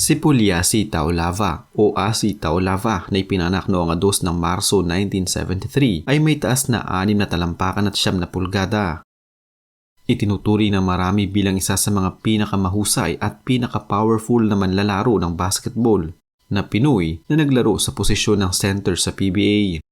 Si Pugliasi Taulava o Asi Taulava na ipinanak noong 2 ng Marso 1973 ay may taas na 6 na talampakan at siyam na pulgada. Itinuturi ng marami bilang isa sa mga pinakamahusay at pinaka-powerful na manlalaro ng basketball na Pinoy na naglaro sa posisyon ng center sa PBA.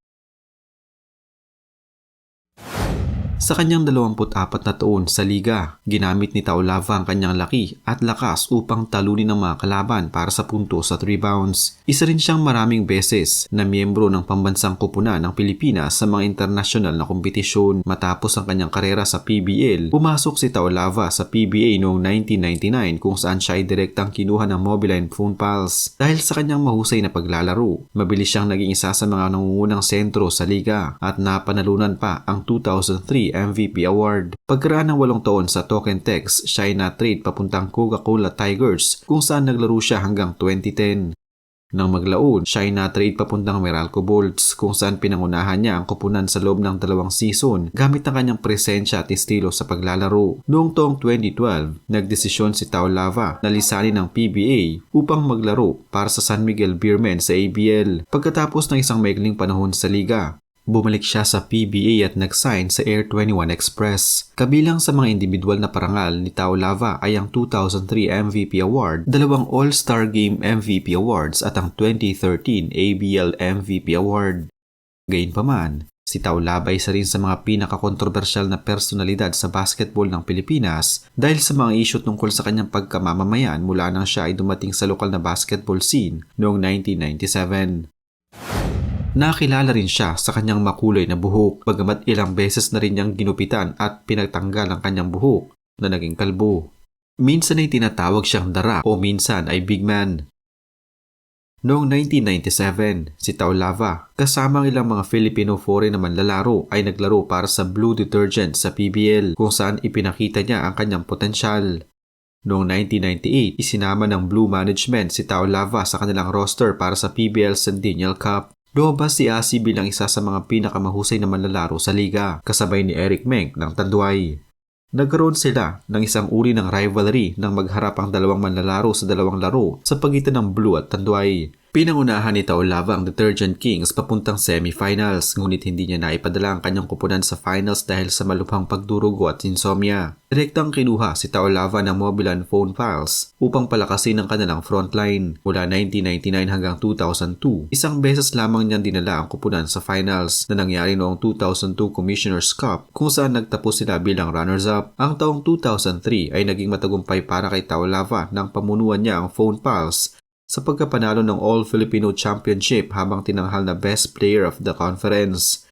Sa kanyang 24 na taon sa liga, ginamit ni Taulava ang kanyang laki at lakas upang talunin ang mga kalaban para sa puntos at rebounds. Isa rin siyang maraming beses na miyembro ng pambansang kupunan ng Pilipinas sa mga internasyonal na kompetisyon. Matapos ang kanyang karera sa PBL, pumasok si Taulava sa PBA noong 1999 kung saan siya ay direktang kinuha ng Mobiline Phone Pals. Dahil sa kanyang mahusay na paglalaro, mabilis siyang naging isa sa mga nangungunang sentro sa liga at napanalunan pa ang 2003 MVP Award. Pagkaraan ng walong taon sa Token Tex, siya ay na-trade papuntang Coca-Cola Tigers kung saan naglaro siya hanggang 2010. Nang maglaon, siya ay na-trade papuntang Meralco Bolts kung saan pinangunahan niya ang kupunan sa loob ng dalawang season gamit ang kanyang presensya at estilo sa paglalaro. Noong taong 2012, nagdesisyon si Tao Lava na lisanin ng PBA upang maglaro para sa San Miguel Beermen sa ABL pagkatapos ng isang maikling panahon sa liga. Bumalik siya sa PBA at nag-sign sa Air 21 Express. Kabilang sa mga individual na parangal ni Tao Lava ay ang 2003 MVP Award, dalawang All-Star Game MVP Awards at ang 2013 ABL MVP Award. Gayunpaman, si Tao Lava ay isa rin sa mga pinakakontrobersyal na personalidad sa basketball ng Pilipinas dahil sa mga issue tungkol sa kanyang pagkamamamayan mula nang siya ay dumating sa lokal na basketball scene noong 1997. Nakilala rin siya sa kanyang makulay na buhok bagamat ilang beses na rin niyang ginupitan at pinagtanggal ang kanyang buhok na naging kalbo. Minsan ay tinatawag siyang dara o minsan ay big man. Noong 1997, si Taulava kasama ang ilang mga Filipino foreign na manlalaro ay naglaro para sa Blue Detergent sa PBL kung saan ipinakita niya ang kanyang potensyal. Noong 1998, isinama ng Blue Management si Taulava sa kanilang roster para sa PBL Centennial Cup. Lumabas si Asi bilang isa sa mga pinakamahusay na manlalaro sa liga, kasabay ni Eric Meng ng Tanduay. Nagkaroon sila ng isang uri ng rivalry nang magharap ang dalawang manlalaro sa dalawang laro sa pagitan ng Blue at Tanduay. Pinangunahan ni Taolava ang Detergent Kings papuntang semifinals ngunit hindi niya naipadala ang kanyang kupunan sa finals dahil sa malubhang pagdurugo at insomnia. Direktang kinuha si Taolava ng Mobilan Phone Files upang palakasin ang kanilang frontline. Mula 1999 hanggang 2002, isang beses lamang niyang dinala ang kupunan sa finals na nangyari noong 2002 Commissioner's Cup kung saan nagtapos sila bilang runners-up. Ang taong 2003 ay naging matagumpay para kay Taolava nang pamunuan niya ang Phone Pals sa pagkapanalo ng All-Filipino Championship habang tinanghal na Best Player of the Conference.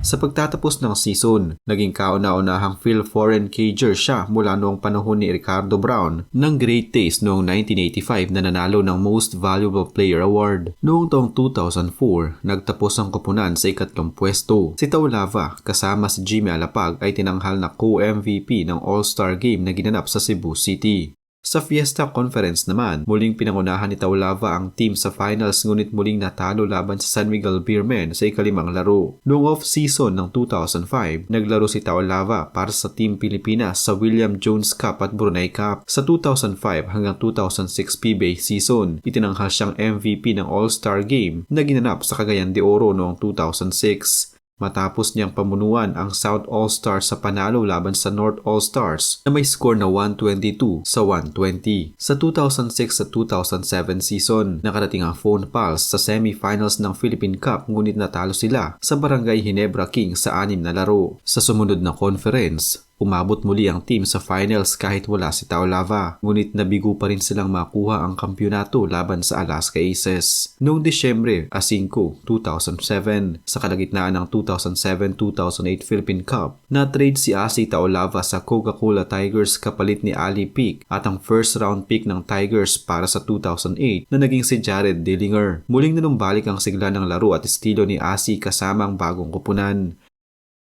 Sa pagtatapos ng season, naging kauna-unahang Phil Foreign Cager siya mula noong panahon ni Ricardo Brown ng Great Taste noong 1985 na nanalo ng Most Valuable Player Award. Noong taong 2004, nagtapos ang kupunan sa ikatlong pwesto. Si Taulava kasama si Jimmy Alapag ay tinanghal na co-MVP ng All-Star Game na ginanap sa Cebu City. Sa Fiesta Conference naman, muling pinangunahan ni Taulava ang team sa finals ngunit muling natalo laban sa San Miguel Beermen sa ikalimang laro. Noong off-season ng 2005, naglaro si Taulava para sa Team Pilipinas sa William Jones Cup at Brunei Cup. Sa 2005 hanggang 2006 PBA season, itinanghal siyang MVP ng All-Star Game na ginanap sa Cagayan de Oro noong 2006 matapos niyang pamunuan ang South All-Stars sa panalo laban sa North All-Stars na may score na 122 sa 120. Sa 2006 at 2007 season, nakarating ang Phone Pals sa semifinals ng Philippine Cup ngunit natalo sila sa Barangay Hinebra King sa anim na laro. Sa sumunod na conference, Umabot muli ang team sa finals kahit wala si Taolava, ngunit nabigo pa rin silang makuha ang kampyonato laban sa Alaska Aces. Noong Disyembre 5, 2007, sa kalagitnaan ng 2007-2008 Philippine Cup, na-trade si Asi Taolava sa Coca-Cola Tigers kapalit ni Ali Peak at ang first round pick ng Tigers para sa 2008 na naging si Jared Dillinger. Muling nanumbalik ang sigla ng laro at estilo ni Asi kasama ang bagong kupunan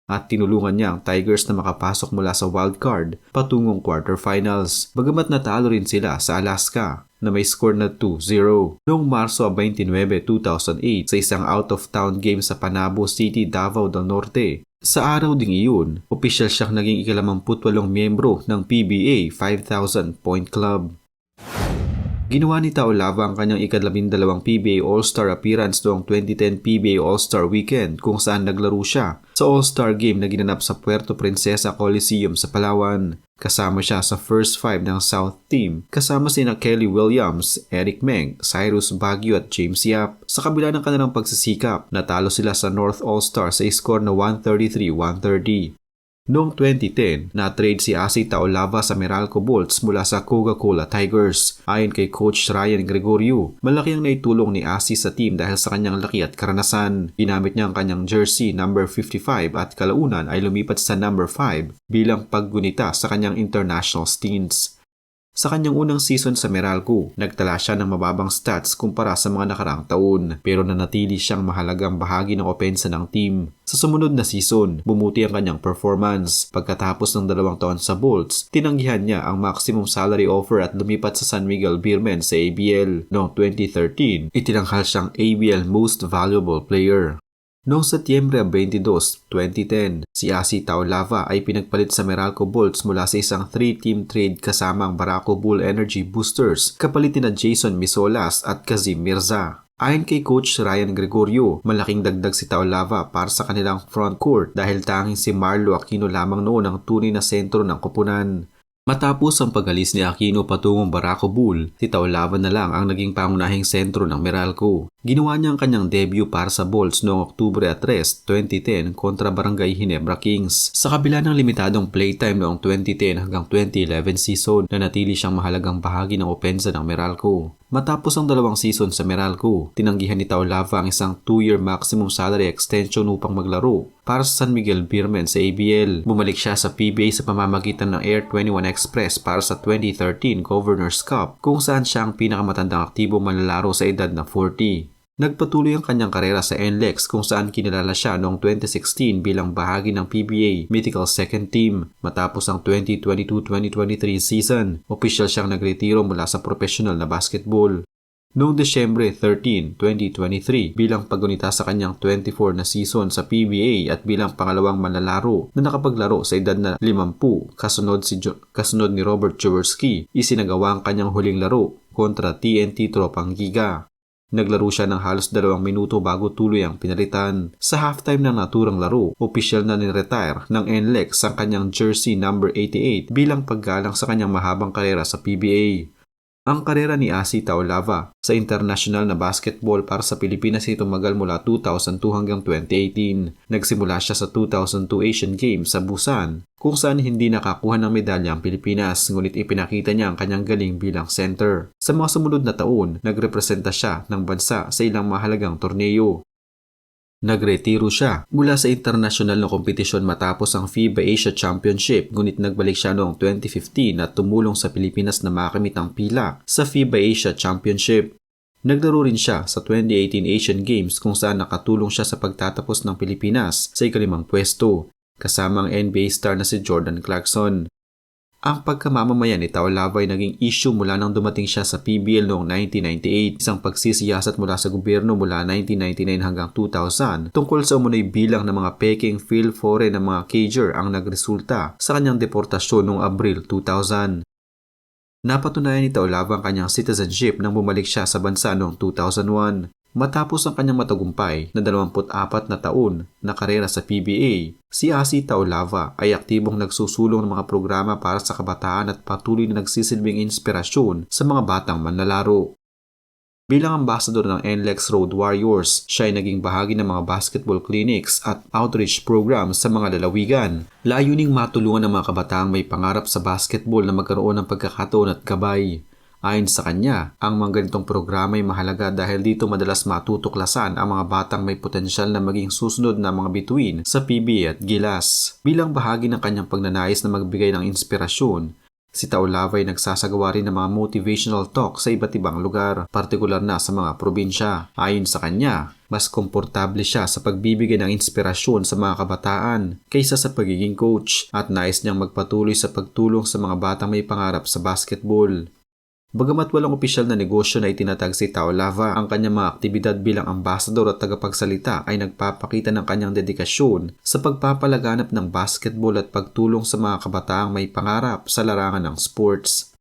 at tinulungan niya ang Tigers na makapasok mula sa wildcard patungong quarterfinals. Bagamat natalo rin sila sa Alaska na may score na 2-0. Noong Marso 29, 2008 sa isang out-of-town game sa Panabo City, Davao del Norte, sa araw ding iyon, opisyal siyang naging ikalamputwalong miyembro ng PBA 5,000 Point Club. Ginawa ni Taolava ang kanyang ikadlabindalawang PBA All-Star appearance noong 2010 PBA All-Star Weekend kung saan naglaro siya sa All-Star Game na ginanap sa Puerto Princesa Coliseum sa Palawan. Kasama siya sa first five ng South Team, kasama sina Kelly Williams, Eric Meng, Cyrus Baguio at James Yap. Sa kabila ng kanilang pagsisikap, natalo sila sa North All-Star sa score na 133-130. Noong 2010, na-trade si Asi Taolava sa Meralco Bolts mula sa Coca-Cola Tigers. Ayon kay Coach Ryan Gregorio, malaki ang naitulong ni Asi sa team dahil sa kanyang laki at karanasan. Ginamit niya ang kanyang jersey number 55 at kalaunan ay lumipat sa number 5 bilang paggunita sa kanyang international stints. Sa kanyang unang season sa Meralco, nagtala siya ng mababang stats kumpara sa mga nakaraang taon pero nanatili siyang mahalagang bahagi ng opensa ng team. Sa sumunod na season, bumuti ang kanyang performance. Pagkatapos ng dalawang taon sa Bolts, tinanggihan niya ang maximum salary offer at lumipat sa San Miguel Beermen sa ABL. Noong 2013, itinanghal siyang ABL Most Valuable Player. Noong Setyembre 22, 2010, si Asi Taolava ay pinagpalit sa Meralco Bolts mula sa isang 3-team trade kasama ang Barako Bull Energy Boosters kapalit ni na Jason Misolas at Kazim Mirza. Ayon kay Coach Ryan Gregorio, malaking dagdag si Taolava para sa kanilang front court dahil tanging si Marlo Aquino lamang noon ang tunay na sentro ng koponan. Matapos ang pagalis ni Aquino patungong Barako Bull, si Taolava na lang ang naging pangunahing sentro ng Meralco. Ginawa niya ang kanyang debut para sa Bolts noong Oktubre 3, 2010 kontra Barangay Hinebra Kings. Sa kabila ng limitadong playtime noong 2010 hanggang 2011 season, nanatili siyang mahalagang bahagi ng opensa ng Meralco. Matapos ang dalawang season sa Meralco, tinanggihan ni Taolava ang isang 2-year maximum salary extension upang maglaro para sa San Miguel Beermen sa ABL. Bumalik siya sa PBA sa pamamagitan ng Air 21 Express para sa 2013 Governor's Cup kung saan siya ang pinakamatandang aktibo manlalaro sa edad na 40. Nagpatuloy ang kanyang karera sa NLEX kung saan kinilala siya noong 2016 bilang bahagi ng PBA Mythical Second Team. Matapos ang 2022-2023 season, official siyang nagretiro mula sa professional na basketball. Noong Desyembre 13, 2023, bilang pagunita sa kanyang 24 na season sa PBA at bilang pangalawang manlalaro na nakapaglaro sa edad na 50 kasunod, si jo- kasunod ni Robert Jaworski, isinagawa ang kanyang huling laro kontra TNT Tropang Giga. Naglaro siya ng halos dalawang minuto bago tuloy ang pinalitan. Sa halftime ng naturang laro, opisyal na ni-retire ng NLEX ang kanyang jersey number 88 bilang paggalang sa kanyang mahabang karera sa PBA. Ang karera ni Asi Taolava sa international na basketball para sa Pilipinas ay tumagal mula 2002 hanggang 2018. Nagsimula siya sa 2002 Asian Games sa Busan kung saan hindi nakakuha ng medalya ang Pilipinas ngunit ipinakita niya ang kanyang galing bilang center. Sa mga sumunod na taon, nagrepresenta siya ng bansa sa ilang mahalagang torneo. Nagretiro siya mula sa internasyonal na kompetisyon matapos ang FIBA Asia Championship ngunit nagbalik siya noong 2015 at tumulong sa Pilipinas na makamit ang pila sa FIBA Asia Championship. Naglaro rin siya sa 2018 Asian Games kung saan nakatulong siya sa pagtatapos ng Pilipinas sa ikalimang pwesto kasama ang NBA star na si Jordan Clarkson. Ang pagkamamamayan ni Taolava ay naging issue mula nang dumating siya sa PBL noong 1998, isang pagsisiyasat mula sa gobyerno mula 1999 hanggang 2000 tungkol sa umunay bilang ng mga peking feel foreign ng mga Cager ang nagresulta sa kanyang deportasyon noong Abril 2000. Napatunayan ni Taolava ang kanyang citizenship nang bumalik siya sa bansa noong 2001. Matapos ang kanyang matagumpay na 24 na taon na karera sa PBA, si Asi Taolava ay aktibong nagsusulong ng mga programa para sa kabataan at patuloy na nagsisilbing inspirasyon sa mga batang manlalaro. Bilang ambassador ng NLEX Road Warriors, siya ay naging bahagi ng mga basketball clinics at outreach programs sa mga lalawigan. Layuning matulungan ng mga kabataang may pangarap sa basketball na magkaroon ng pagkakataon at gabay. Ayon sa kanya, ang mga ganitong programa ay mahalaga dahil dito madalas matutuklasan ang mga batang may potensyal na maging susunod na mga bituin sa PB at Gilas. Bilang bahagi ng kanyang pagnanais na magbigay ng inspirasyon, si Taulava ay nagsasagawa rin ng mga motivational talk sa iba't ibang lugar, partikular na sa mga probinsya. Ayon sa kanya, mas komportable siya sa pagbibigay ng inspirasyon sa mga kabataan kaysa sa pagiging coach at nais niyang magpatuloy sa pagtulong sa mga batang may pangarap sa basketball. Bagamat walang opisyal na negosyo na itinatag si Tao Lava, ang kanyang mga aktibidad bilang ambasador at tagapagsalita ay nagpapakita ng kanyang dedikasyon sa pagpapalaganap ng basketball at pagtulong sa mga kabataang may pangarap sa larangan ng sports.